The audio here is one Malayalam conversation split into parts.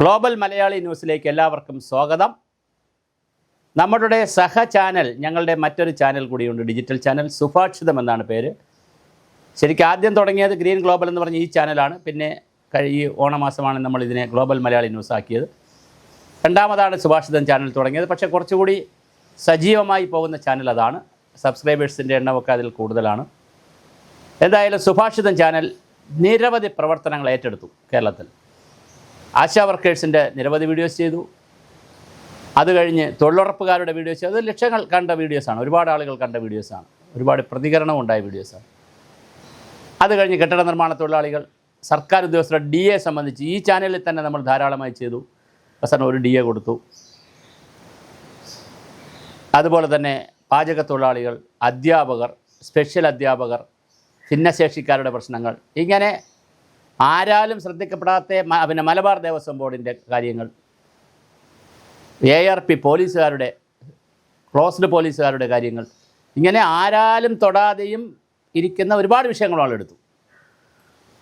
ഗ്ലോബൽ മലയാളി ന്യൂസിലേക്ക് എല്ലാവർക്കും സ്വാഗതം. നമ്മുടെ സഹ ചാനൽ ഞങ്ങളുടെ മറ്റൊരു ചാനൽ കൂടിയുണ്ട് ഡിജിറ്റൽ ചാനൽ സുഭാഷിതം എന്നാണ് പേര്. ശരിക്കും ആദ്യം തുടങ്ങിയത് ഗ്രീൻ ഗ്ലോബൽ എന്ന് പറഞ്ഞ ഈ ചാനലാണ്. പിന്നെ കഴിഞ്ഞ ഓണമാസമാണ് നമ്മൾ ഇതിനെ ഗ്ലോബൽ മലയാളി ന്യൂസ് ആക്കിയത്. രണ്ടാമതാണ് സുഭാഷിതം ചാനൽ തുടങ്ങിയത്. പക്ഷേ കുറച്ചുകൂടി സജീവമായി പോകുന്ന ചാനൽ അതാണ്. സബ്സ്ക്രൈബേഴ്സിന്റെ എണ്ണമൊക്കെ അതിൽ കൂടുതലാണ്. എന്തായാലും സുഭാഷിതം ചാനൽ നിരവധി പ്രവർത്തനങ്ങൾ ഏറ്റെടുത്തു കേരളത്തിൽ. ആശാ വർക്കേഴ്സിന്റെ നിരവധി വീഡിയോസ് ചെയ്തു. അത് കഴിഞ്ഞ് തൊഴിലുറപ്പുകാരുടെ വീഡിയോസ് അത് ലക്ഷങ്ങൾ കണ്ട വീഡിയോസാണ് ഒരുപാട് ആളുകൾ കണ്ട വീഡിയോസാണ് ഒരുപാട് പ്രതികരണം ഉണ്ടായ വീഡിയോസാണ് അത് കഴിഞ്ഞ് കെട്ടിട നിർമ്മാണ തൊഴിലാളികൾ സർക്കാർ ഉദ്യോഗസ്ഥരുടെ ഡി എ സംബന്ധിച്ച് ഈ ചാനലിൽ തന്നെ നമ്മൾ ധാരാളമായി ചെയ്തു. അവസാനം ഒരു ഡി എ കൊടുത്തു. അതുപോലെ തന്നെ പാചക തൊഴിലാളികൾ അധ്യാപകർ സ്പെഷ്യൽ അധ്യാപകർ ഭിന്നശേഷിക്കാരുടെ പ്രശ്നങ്ങൾ ഇങ്ങനെ ആരാലും ശ്രദ്ധിക്കപ്പെടാത്ത പിന്നെ മലബാർ ദേവസ്വം ബോർഡിന്റെ കാര്യങ്ങൾ. എ ആർ പി പോലീസുകാരുടെ ക്ലോസ്ഡ് പോലീസുകാരുടെ കാര്യങ്ങൾ. ഇങ്ങനെ ആരാലും തൊടാതെയും ഇരിക്കുന്ന ഒരുപാട് വിഷയങ്ങൾ ആളെടുത്തു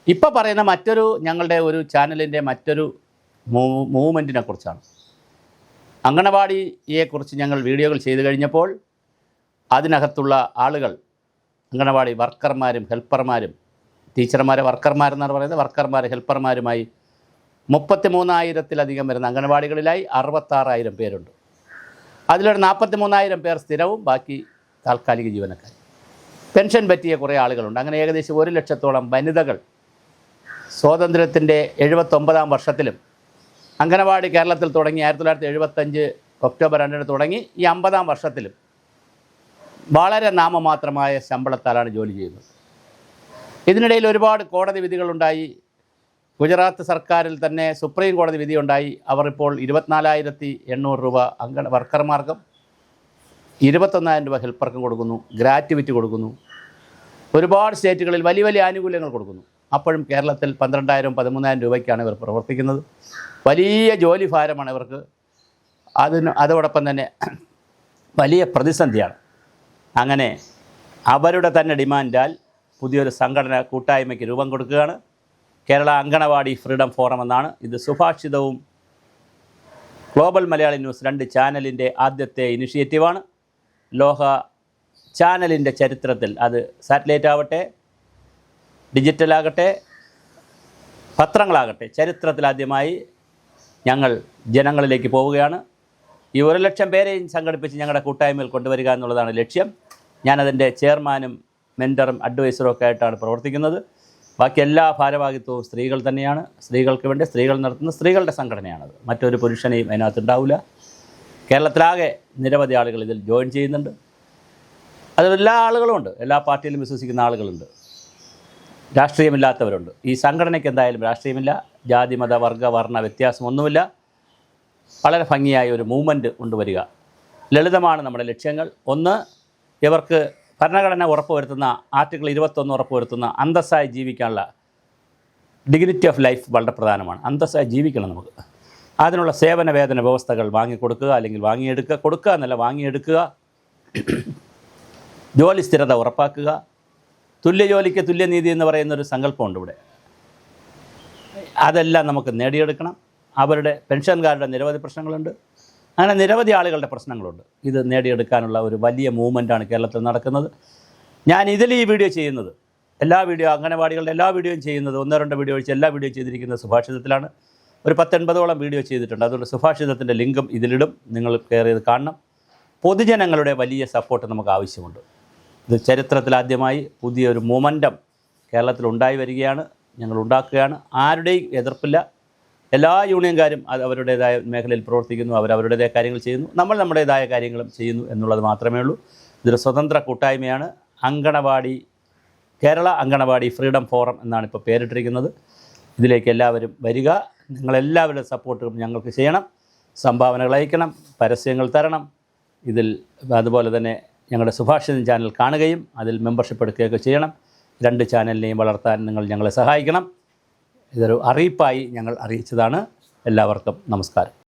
ഇപ്പോൾ പറയുന്ന മറ്റൊരു ഞങ്ങളുടെ ഒരു ചാനലിന്റെ മറ്റൊരു മൂവ്മെന്റിനെ കുറിച്ചാണ്. അങ്കണവാടിയെക്കുറിച്ച് ഞങ്ങൾ വീഡിയോകൾ ചെയ്തു കഴിഞ്ഞപ്പോൾ അതിനകത്തുള്ള ആളുകൾ അങ്കണവാടി വർക്കർമാരും ഹെൽപ്പർമാരും ടീച്ചർമാരെ വർക്കർമാരെന്നാണ് പറയുന്നത്. വർക്കർമാർ ഹെൽപ്പർമാരുമായി മുപ്പത്തി മൂന്നായിരത്തിലധികം വരുന്ന അംഗനവാടികളിലായി അറുപത്താറായിരം പേരുണ്ട്. അതിലൊരു നാൽപ്പത്തി മൂന്നായിരം പേർ സ്ഥിരവും ബാക്കി താൽക്കാലിക ജീവനക്കാർ പെൻഷൻ പറ്റിയ കുറേ ആളുകളുണ്ട്. അങ്ങനെ ഏകദേശം ഒരു ലക്ഷത്തോളം വനിതകൾ സ്വാതന്ത്ര്യത്തിന്റെ എഴുപത്തൊമ്പതാം വർഷത്തിലും അംഗനവാടി കേരളത്തിൽ തുടങ്ങി ആയിരത്തി തൊള്ളായിരത്തി എഴുപത്തഞ്ച് ഒക്ടോബർ രണ്ടിന് തുടങ്ങി ഈ അമ്പതാം വർഷത്തിലും വളരെ നാമമാത്രമായ ശമ്പളത്താലാണ് ജോലി ചെയ്യുന്നത്. ഇതിനിടയിൽ ഒരുപാട് കോടതി വിധികളുണ്ടായി. ഗുജറാത്ത് സർക്കാരിൽ തന്നെ സുപ്രീം കോടതി വിധിയുണ്ടായി. അവർ ഇപ്പോൾ ഇരുപത്തിനാലായിരത്തി എണ്ണൂറ് രൂപ അംഗ വർക്കർമാർക്കും ഇരുപത്തൊന്നായിരം രൂപ ഹെൽപ്പർക്കും കൊടുക്കുന്നു ഗ്രാറ്റുവിറ്റി കൊടുക്കുന്നു. ഒരുപാട് സ്റ്റേറ്റുകളിൽ വലിയ വലിയ ആനുകൂല്യങ്ങൾ കൊടുക്കുന്നു. അപ്പോഴും കേരളത്തിൽ പന്ത്രണ്ടായിരം പതിമൂന്നായിരം രൂപയ്ക്കാണ് ഇവർ പ്രവർത്തിക്കുന്നത്. വലിയ ജോലി ഭാരമാണ് ഇവർക്ക്. അതിന് അതോടൊപ്പം തന്നെ വലിയ പ്രതിസന്ധിയാണ്. അങ്ങനെ അവരുടെ തന്നെ ഡിമാൻഡാൽ പുതിയൊരു സംഘടന കൂട്ടായ്മയ്ക്ക് രൂപം കൊടുക്കുകയാണ്. കേരള അങ്കണവാടി ഫ്രീഡം ഫോറം എന്നാണ് ഇത് സുഭാഷിതവും ഗ്ലോബൽ മലയാളി ന്യൂസ് രണ്ട് ചാനലിന്റെ ആദ്യത്തെ ഇനിഷ്യേറ്റീവാണ്. ലോഹ ചാനലിന്റെ ചരിത്രത്തിൽ അത് സാറ്റലൈറ്റ് ആവട്ടെ ഡിജിറ്റലാകട്ടെ പത്രങ്ങളാകട്ടെ ചരിത്രത്തിലാദ്യമായി ഞങ്ങൾ ജനങ്ങളിലേക്ക് പോവുകയാണ്. ഈ ഒരു ലക്ഷം പേരെയും സംഘടിപ്പിച്ച് ഞങ്ങളുടെ കൂട്ടായ്മയിൽ കൊണ്ടുവരിക എന്നുള്ളതാണ് ലക്ഷ്യം. ഞാനതിന്റെ ചെയർമാനും മെന്ററും അഡ്വൈസറും ഒക്കെ ആയിട്ടാണ് പ്രവർത്തിക്കുന്നത്. ബാക്കി എല്ലാ ഭാരവാഹിത്വവും സ്ത്രീകൾ തന്നെയാണ്. സ്ത്രീകൾക്ക് വേണ്ടി സ്ത്രീകൾ നടത്തുന്ന സ്ത്രീകളുടെ സംഘടനയാണത്. മറ്റൊരു പുരുഷനെയും അതിനകത്ത് ഉണ്ടാവില്ല. കേരളത്തിലാകെ നിരവധി ആളുകൾ ഇതിൽ ജോയിൻ ചെയ്യുന്നുണ്ട്. അത് എല്ലാ ആളുകളും ഉണ്ട്. എല്ലാ പാർട്ടിയിലും വിശ്വസിക്കുന്ന ആളുകളുണ്ട്. രാഷ്ട്രീയമില്ലാത്തവരുണ്ട്. ഈ സംഘടനയ്ക്ക് എന്തായാലും രാഷ്ട്രീയമില്ല. ജാതി മത വർഗ വർണ വ്യത്യാസമൊന്നുമില്ല വളരെ ഭംഗിയായ ഒരു മൂവ്മെന്റ് കൊണ്ടുവരിക ലളിതമാണ് നമ്മുടെ ലക്ഷ്യങ്ങൾ. ഒന്ന് ഇവർക്ക് ഭരണഘടന ഉറപ്പുവരുത്തുന്ന ആർട്ടിക്കിൾ ഇരുപത്തൊന്ന് ഉറപ്പുവരുത്തുന്ന അന്തസ്സായി ജീവിക്കാനുള്ള ഡിഗ്നിറ്റി ഓഫ് ലൈഫ് വളരെ പ്രധാനമാണ്. അന്തസ്സായി ജീവിക്കണം നമുക്ക്. അതിനുള്ള സേവന വേതന വ്യവസ്ഥകൾ വാങ്ങിക്കൊടുക്കുക അല്ലെങ്കിൽ വാങ്ങിയെടുക്കുക കൊടുക്കുക എന്നല്ല വാങ്ങിയെടുക്കുക. ജോലി സ്ഥിരത ഉറപ്പാക്കുക. തുല്യ ജോലിക്ക് തുല്യനീതി എന്ന് പറയുന്ന ഒരു സങ്കല്പമുണ്ട് ഇവിടെ. അതെല്ലാം നമുക്ക് നേടിയെടുക്കണം. അവരുടെ പെൻഷൻകാരുടെ നിരവധി പ്രശ്നങ്ങളുണ്ട്. അങ്ങനെ നിരവധി ആളുകളുടെ പ്രശ്നങ്ങളുണ്ട്. ഇത് നേടിയെടുക്കാനുള്ള ഒരു വലിയ മൂവ്മെന്റാണ് കേരളത്തിൽ നടക്കുന്നത്. ഞാൻ ഇതിൽ ഈ വീഡിയോ ചെയ്യുന്നത്. എല്ലാ വീഡിയോ അംഗനവാടികളുടെ എല്ലാ വീഡിയോയും ചെയ്യുന്നത് ഒന്നോ രണ്ടോ വീഡിയോ ഒഴിച്ച് എല്ലാ വീഡിയോ ചെയ്തിരിക്കുന്നത് സുഭാഷിതത്തിലാണ്. ഒരു പത്തൊൻപതോളം വീഡിയോ ചെയ്തിട്ടുണ്ട്. അതുകൊണ്ട് സുഭാഷിതത്തിന്റെ ലിങ്കും ഇതിലിടും. നിങ്ങൾ കയറിയത് കാണണം. പൊതുജനങ്ങളുടെ വലിയ സപ്പോർട്ട് നമുക്ക് ആവശ്യമുണ്ട്. ഇത് ചരിത്രത്തിലാദ്യമായി പുതിയൊരു മൊമന്റം കേരളത്തിൽ ഉണ്ടായി വരികയാണ്. ഞങ്ങൾ ഉണ്ടാക്കുകയാണ്. ആരുടെയും എതിർപ്പില്ല. എല്ലാ യൂണിയൻകാരും അത് അവരുടേതായ മേഖലയിൽ പ്രവർത്തിക്കുന്നു അവർ അവരുടേതായ കാര്യങ്ങൾ ചെയ്യുന്നു നമ്മൾ നമ്മുടേതായ കാര്യങ്ങളും ചെയ്യുന്നു എന്നുള്ളത് മാത്രമേ ഉള്ളൂ. ഇതൊരു സ്വതന്ത്ര കൂട്ടായ്മയാണ്. അങ്കണവാടി കേരള അങ്കണവാടി ഫ്രീഡം ഫോറം എന്നാണ് ഇപ്പോൾ പേരിട്ടിരിക്കുന്നത്. ഇതിലേക്ക് എല്ലാവരും വരിക. നിങ്ങളെല്ലാവരുടെ സപ്പോർട്ടും ഞങ്ങൾക്ക് ചെയ്യണം. സംഭാവനകൾ അയക്കണം. പരസ്യങ്ങൾ തരണം. ഇതിൽ അതുപോലെ തന്നെ ഞങ്ങളുടെ സുഭാഷിതം ചാനൽ കാണുകയും അതിൽ മെമ്പർഷിപ്പ് എടുക്കുകയൊക്കെ ചെയ്യണം. രണ്ട് ചാനലിനെയും വളർത്താൻ നിങ്ങൾ ഞങ്ങളെ സഹായിക്കണം. ഇതൊരു അറിയിപ്പായി ഞങ്ങൾ അറിയിച്ചതാണ്. എല്ലാവർക്കും നമസ്കാരം.